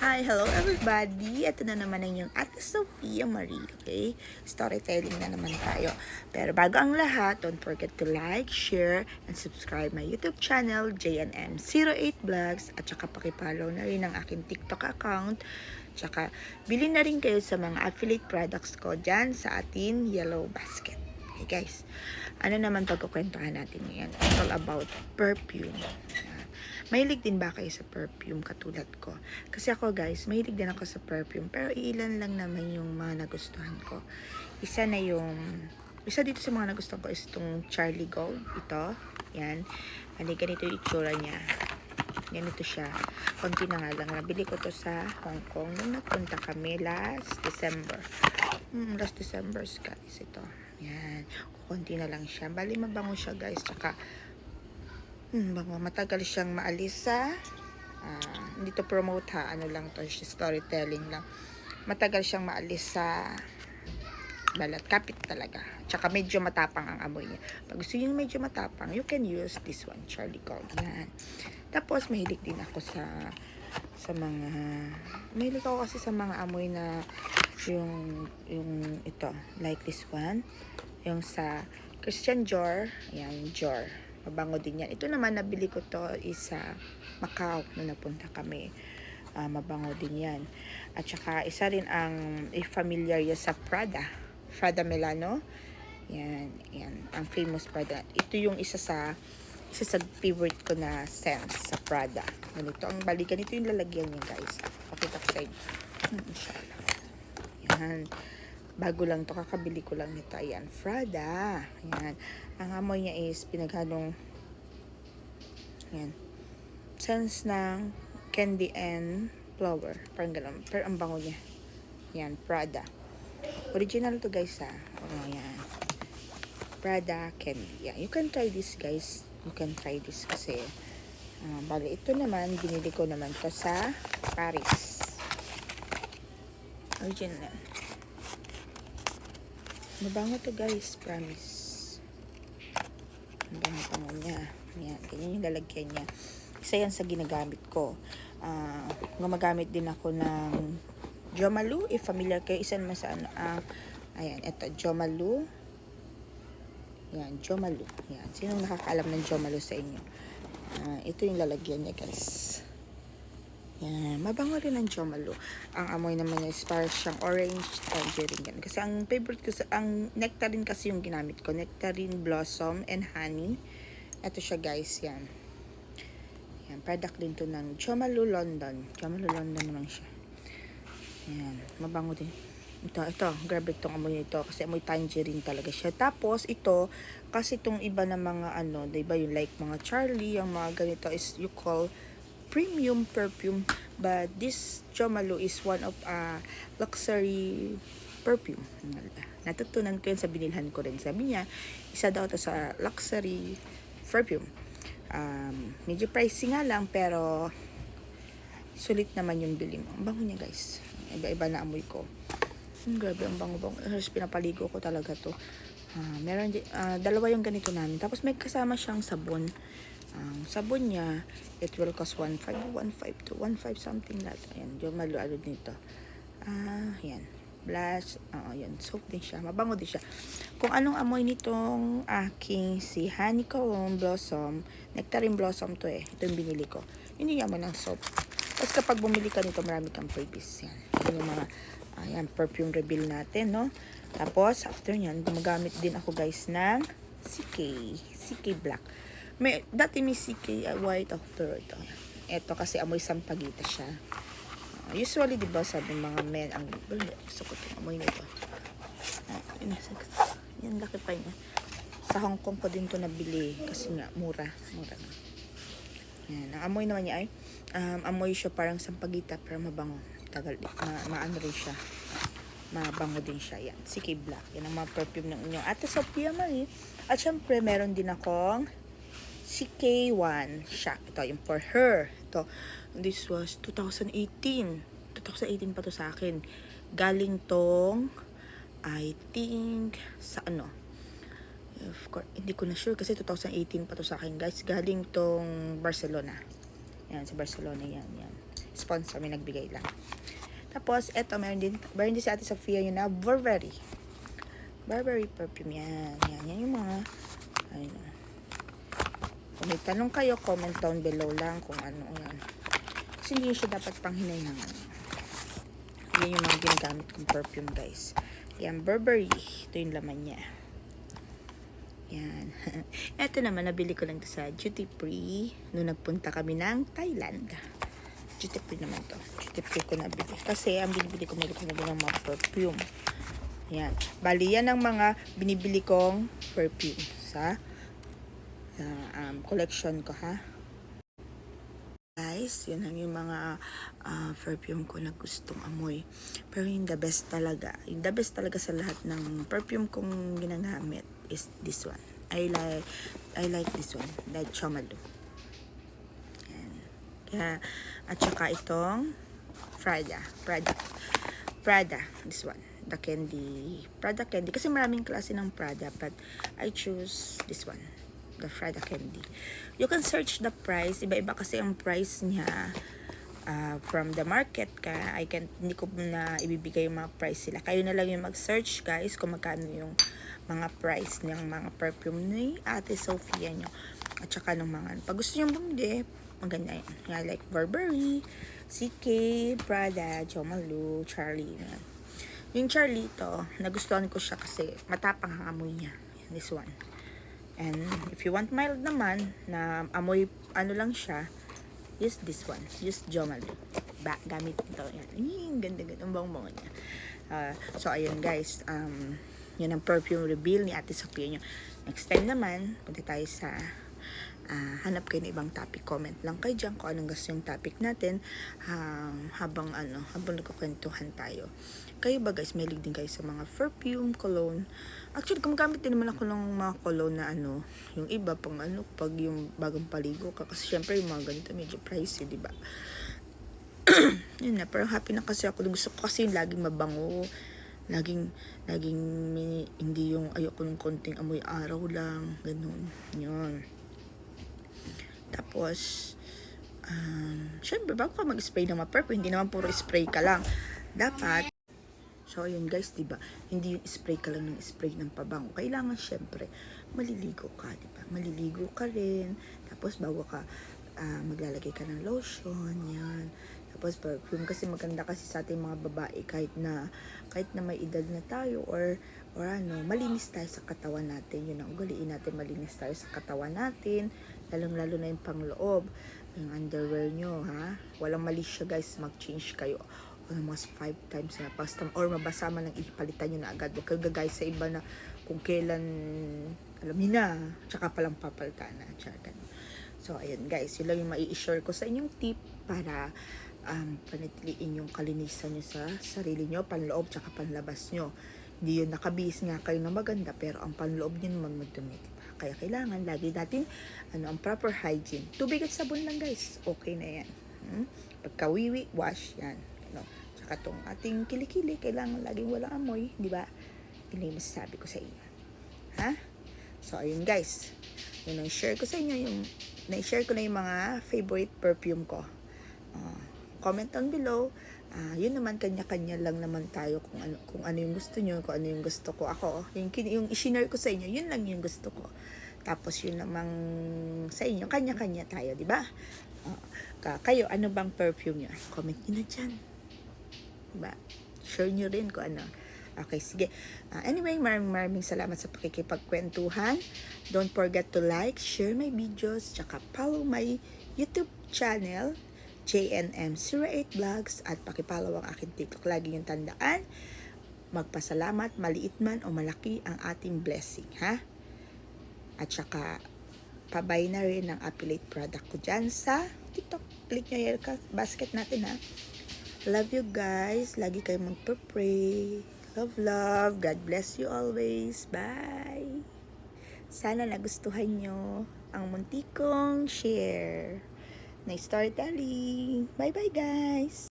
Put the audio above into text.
Hi, hello everybody! Ito na naman ang yung Ate Sofia Marie, okay? Storytelling na naman tayo. Pero bago ang lahat, don't forget to like, share, and subscribe my YouTube channel, JNM08 Vlogs, at saka pakipollow na rin ang aking TikTok account. Tsaka, bilhin na rin kayo sa mga affiliate products ko dyan sa atin Yellow Basket. Okay guys, ano naman pagkukwentuhan natin ngayon? It's all about perfume. Mahilig din ba kayo sa perfume katulad ko? Kasi ako guys, mahilig din ako sa perfume. Pero ilan lang naman yung mga nagustuhan ko. Isa na yung... Isa dito sa mga nagustuhan ko is itong Charlie Gold. Ito. Yan. Ano, ganito yung itsura niya. Ganito siya. Konti na nga lang. Nabili ko to sa Hong Kong nung nagpunta kami last December. Hmm, last December guys ito. Yan. Konti na lang siya. Bali mabango siya guys. Tsaka Hmm, bango. Matagal siyang maalis sa ah, hindi to promote ha, ano lang to, storytelling lang. Matagal siyang maalis sa balat. Kapit talaga. Tsaka medyo matapang ang amoy niya. Pag gusto yung medyo matapang, you can use this one, Charlie Gold. Yan. Tapos, mahilig din ako sa sa mga mahilig ako kasi sa mga amoy na yung yung ito, like this one. Yung sa Christian Dior, yung Dior. Mabango din yan. Ito naman, nabili ko to is sa Macau nung napunta kami. Ah, mabango din yan. At saka, isa rin ang eh, familiar yan sa Prada. Prada Milano. Yan, yan. Ang famous Prada. Ito yung isa sa isa sa favorite ko na scents sa Prada. Ganito ang balikan. Ito yung lalagyan niya, guys. Pakita ko sa inyo. Hmm, inshallah. Yan. Bago lang to kakabili ko lang nito. Ayan, Prada. Ayan. Ang amoy niya is pinaghalong ayan. Sense ng candy and flower. Parang ganun. Pero ang bango niya. Ayan, Prada. Original to guys ha. Oh, ayan. Prada candy. Yeah, you can try this guys. You can try this kasi uh, bali ito naman binili ko naman to sa Paris. Original. Mabango to guys, promise. Mabango-bango niya. Yan, ganyan yung lalagyan niya. Isa yan sa ginagamit ko. Ah, gumagamit din ako ng Jomalu. If familiar kayo, isa naman sa ano. ah, ayan, ito, Jomalu. Yan, Jomalu. Yan. Sinong nakakaalam ng Jomalu sa inyo? Ah, ito yung lalagyan niya, guys. Yan. Mabango rin ang Jomalu. Ang amoy naman niya is parang siyang orange tangerine. Yan. Kasi ang favorite ko, sa, ang nectarine kasi yung ginamit ko. Nectarine blossom and honey. Ito siya, guys. Yan. Yan. Product din to ng Jomalu London. Jomalu London naman siya. Yan. Mabango din. Ito, ito. Grabe itong amoy nito. Kasi amoy tangerine talaga siya. Tapos, ito, kasi itong iba na mga ano, di ba yung like mga Charlie, yung mga ganito is you call premium perfume. But this Jomalu is one of uh, luxury perfume. Natutunan ko yun sa binilhan ko rin. Sabi niya, isa daw to sa luxury perfume. Um, medyo pricey nga lang, pero sulit naman yung bili. Ang bango niya guys. Iba-iba na amoy ko. Hmm, grabe, ang bango-bango. Halos pinapaligo ko talaga to. Ah, meron ah, dalawa yung ganito namin. Tapos may kasama siyang sabon. Ang sabon niya, it will cost 1.5, 1.5 to 1.5 something like Ayan, yung malualo nito. Ah, yan. Blush, oo, yan. Soap din siya. Mabango din siya. Kung anong amoy nitong aking si Honeycomb Blossom, Nectarine Blossom to eh. Ito yung binili ko. Yun yung amoy ng soap. Tapos kapag bumili ka nito, marami kang freebies. Yan. Yan yung mga, ayan, perfume reveal natin, no? Tapos, after nyan, gumagamit din ako guys ng CK. CK Black. May, dati may CK uh, white ako, pero ito. Ito kasi amoy sampagita siya. Uh, usually, di ba, sabi mga men, ang, gusto ko itong amoy nito. Uh, yun, yan, laki pa niya. Sa Hong Kong ko din to nabili kasi nga, mura. Mura na. Yan, ang amoy naman niya ay, um, amoy siya parang sampagita, pero mabango. Tagal, ma, maano rin siya mabango din siya. Yan, CK Black. Yan ang mga perfume ng inyong Ate Sophia Marie. At syempre, meron din akong CK1 Shock. Ito, yung for her. Ito, this was 2018. 2018 pa to sa akin. Galing tong, I think, sa ano, of course, hindi ko na sure kasi 2018 pa to sa akin guys. Galing tong Barcelona. Yan, sa Barcelona yan, yan. sponsor, may nagbigay lang. Tapos, eto, meron din, meron din si Ate Sofia yun na Burberry. Burberry perfume yan. Yan, yan yung mga, ayun na. Kung may tanong kayo, comment down below lang kung ano yan. Kasi hindi siya dapat panghinayhangan. Yan yung mga ginagamit kong perfume, guys. Yan, Burberry. Ito yung laman niya. Yan. Ito naman, nabili ko lang sa duty free nung nagpunta kami ng Thailand. Duty free naman to. Duty free ko nabili. Kasi ang binibili ko, meron ko na din ng mga perfume. Yan. Bali, yan ang mga binibili kong perfume sa, sa um, collection ko, ha? Guys, yun ang yung mga ah, perfume ko na gustong amoy. Pero yung the best talaga, yung the best talaga sa lahat ng perfume kong ginagamit is this one. I like I like this one, the Chomalu. Yan. Kaya, at saka itong Prada, Prada. Prada, this one. The candy, Prada candy. Kasi maraming klase ng Prada, but I choose this one the Prada candy. You can search the price. Iba-iba kasi ang price niya uh, from the market ka. I can hindi ko na ibibigay yung mga price sila. Kayo na lang yung mag-search guys kung magkano yung mga price ng mga perfume ni Ate Sophia nyo. At saka ng mga, pag gusto nyo bumili, maganda yan. Nga like Burberry, CK, Prada, Jo Malou, Charlie. Yan. Yung Charlie to, nagustuhan ko siya kasi matapang ang amoy niya. Yan, this one. And if you want mild naman, na amoy ano lang siya, use this one. Use Jomalu. Ba, gamit ito. Yan. Ay, ganda ganda. Ang bango niya. Uh, so, ayun guys. Um, yun ang perfume reveal ni Ate Sophia nyo. Next time naman, punta tayo sa ah, hanap kayo ng ibang topic. Comment lang kayo dyan kung anong gusto yung topic natin um, habang ano, habang nagkukwentuhan tayo. Kayo ba guys, mahilig din kayo sa mga perfume, cologne? Actually, gumagamit din naman ako ng mga cologne na ano, yung iba pang ano, pag yung bagong paligo ka. Kasi syempre yung mga ganito medyo pricey, di ba? Yun na, pero happy na kasi ako. Gusto ko kasi laging mabango. Laging, laging may- hindi yung ayoko ng konting amoy araw lang. Ganun. Yun. Tapos, um, syempre, bago ka mag-spray ng mga perfume, hindi naman puro spray ka lang. Dapat, So, ayun guys, di ba? Hindi yung spray ka lang ng spray ng pabango. Kailangan, syempre, maliligo ka, di ba? Maliligo ka rin. Tapos, bago ka ah, maglalagay ka ng lotion, yan. Tapos, perfume. Kasi maganda kasi sa ating mga babae, kahit na, kahit na may edad na tayo, or, or ano, malinis tayo sa katawan natin. Yun ang ugaliin natin, malinis tayo sa katawan natin. Lalong-lalo na yung pangloob. Yung underwear nyo, ha? Walang mali siya, guys. Mag-change kayo almost five times na pasta or mabasa man lang ipalitan nyo na agad. Huwag kang gagay sa iba na kung kailan alam niyo na, tsaka palang papalitan na. Tsaka. So, ayun guys, yun lang yung mai-share ko sa inyong tip para um, panatiliin yung kalinisan nyo sa sarili nyo, panloob, tsaka panlabas nyo. Hindi yun nakabis nga kayo na maganda, pero ang panloob nyo naman magdumi, diba? Kaya kailangan lagi natin ano, ang proper hygiene. Tubig at sabon lang guys, okay na yan. Hmm? Pagkawiwi, wash yan. No? Tsaka tong ating kilikili, kailangan laging walang amoy, di ba? Yun yung masasabi ko sa inyo. Ha? So, ayun guys. Yun ang share ko sa inyo, yung na-share ko na yung mga favorite perfume ko. Uh, comment down below. Ah, yun naman kanya-kanya lang naman tayo kung ano kung ano yung gusto niyo, kung ano yung gusto ko. Ako, yung yung i-share ko sa inyo, yun lang yung gusto ko. Tapos yun namang sa inyo, kanya-kanya tayo, di ba? Ka kayo, ano bang perfume niyo? Comment niyo na dyan. Diba? Share nyo rin kung ano. Okay, sige. Ah, anyway, maraming maraming salamat sa pakikipagkwentuhan. Don't forget to like, share my videos, tsaka follow my YouTube channel, JNM08 Vlogs, at pakipollow ang aking TikTok. Lagi yung tandaan, magpasalamat, maliit man o malaki ang ating blessing, ha? At saka, pabay na rin ang affiliate product ko dyan sa TikTok. Click nyo yung basket natin, ha? Love you guys. Lagi kayo magpa-pray. Love, love. God bless you always. Bye. Sana nagustuhan nyo ang muntikong share na storytelling. Bye-bye guys.